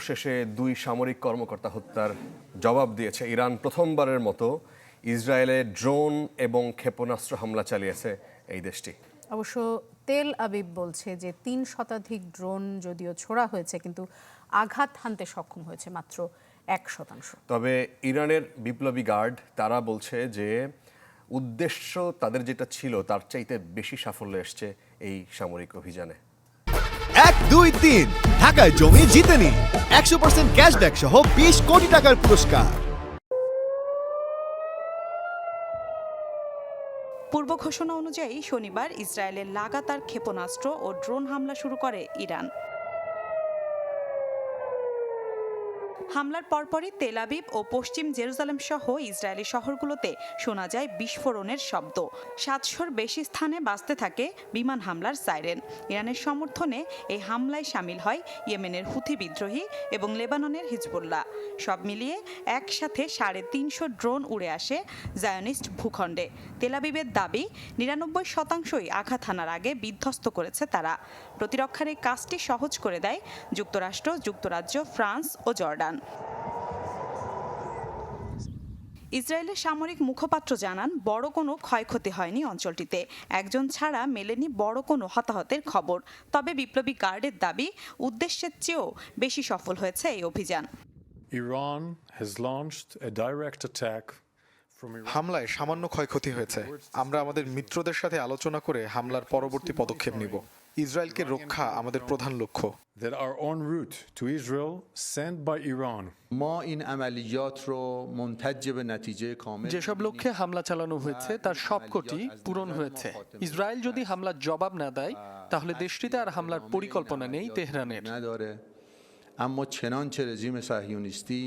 শেষে দুই সামরিক কর্মকর্তা হত্যার জবাব দিয়েছে ইরান প্রথমবারের মতো। ইসরায়েলে ড্রোন এবং ক্ষেপণাস্ত্র হামলা চালিয়েছে এই দেশটি। অবশ্য তেল আবিব বলছে যে তিন শতাধিক ড্রোন যদিও ছোড়া হয়েছে কিন্তু আঘাত হানতে সক্ষম হয়েছে মাত্র এক শতাংশ। তবে ইরানের বিপ্লবী গার্ড তারা বলছে যে উদ্দেশ্য তাদের যেটা ছিল তার চাইতে বেশি সাফল্য এসছে এই সামরিক অভিযানে। এক দুই তিন ঢাকায় জমি জিতে নিন একশো পার্সেন্ট ক্যাশব্যাক সহ বিশ কোটি টাকার পুরস্কার। পূর্ব ঘোষণা অনুযায়ী শনিবার ইসরায়েলের লাগাতার ক্ষেপণাস্ত্র ও ড্রোন হামলা শুরু করে ইরান। হামলার পরপরই তেল আবিব ও পশ্চিম জেরুজালেম সহ ইসরায়েলি শহরগুলোতে শোনা যায় বিস্ফোরণের শব্দ। সাতশোর বেশি স্থানে বাঁচতে থাকে বিমান হামলার সাইরেন। ইরানের সমর্থনে এই হামলায় সামিল হয় ইয়েমেনের হুথি বিদ্রোহী এবং লেবাননের হিজবুল্লাহ। সব মিলিয়ে একসাথে সাড়ে তিনশো ড্রোন উড়ে আসে জায়নিস্ট ভূখণ্ডে। তেলাবিবের দাবি, নিরানব্বই শতাংশই আঘাত হানার আগে বিধ্বস্ত করেছে তারা। প্রতিরক্ষার এই কাজটি সহজ করে দেয় যুক্তরাষ্ট্র, যুক্তরাজ্য, ফ্রান্স ও জর্ডান। ইসরায়েলের সামরিক মুখপাত্র জানান বড় কোনো ক্ষয়ক্ষতি হয়নি অঞ্চলটিতে। একজন ছাড়া মেলেনি বড় কোনো হতাহতের খবর। তবে বিপ্লবী গার্ডের দাবি উদ্দেশ্যের চেয়েও বেশি সফল হয়েছে এই অভিযান। Iran has launched a direct attack হামলায় সামান্য ক্ষয়ক্ষতি হয়েছে। আমরা আমাদের মিত্রদের সাথে আলোচনা করে হামলার পরবর্তী পদক্ষেপ নিব। ইসরায়েলকে রক্ষা আমাদের প্রধান লক্ষ্য that are en route to Israel sent by Iran. ما این عملیات رو منتج به نتیجه کامل যেসব লক্ষ্যে হামলা চালানো হয়েছে তার সবকটি পূরণ হয়েছে ইসরায়েল যদি হামলার জবাব না দেয় তাহলে দেশটিতে আর হামলার পরিকল্পনা নেই তেহরানের نداره اما چنانچه رژیم صهیونیستی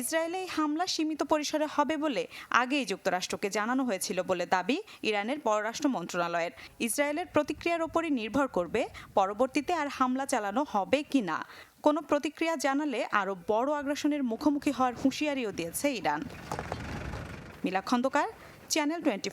ইসরায়েলে এই হামলা সীমিত পরিসরে হবে বলে আগেই যুক্তরাষ্ট্রকে জানানো হয়েছিল বলে দাবি ইরানের পররাষ্ট্র মন্ত্রণালয়ের। ইসরায়েলের প্রতিক্রিয়ার ওপরই নির্ভর করবে পরবর্তীতে আর হামলা চালানো হবে কি না। কোনো প্রতিক্রিয়া জানালে আরও বড় আগ্রাসনের মুখোমুখি হওয়ার হুঁশিয়ারিও দিয়েছে Iran. Mila Khandakar, channel twenty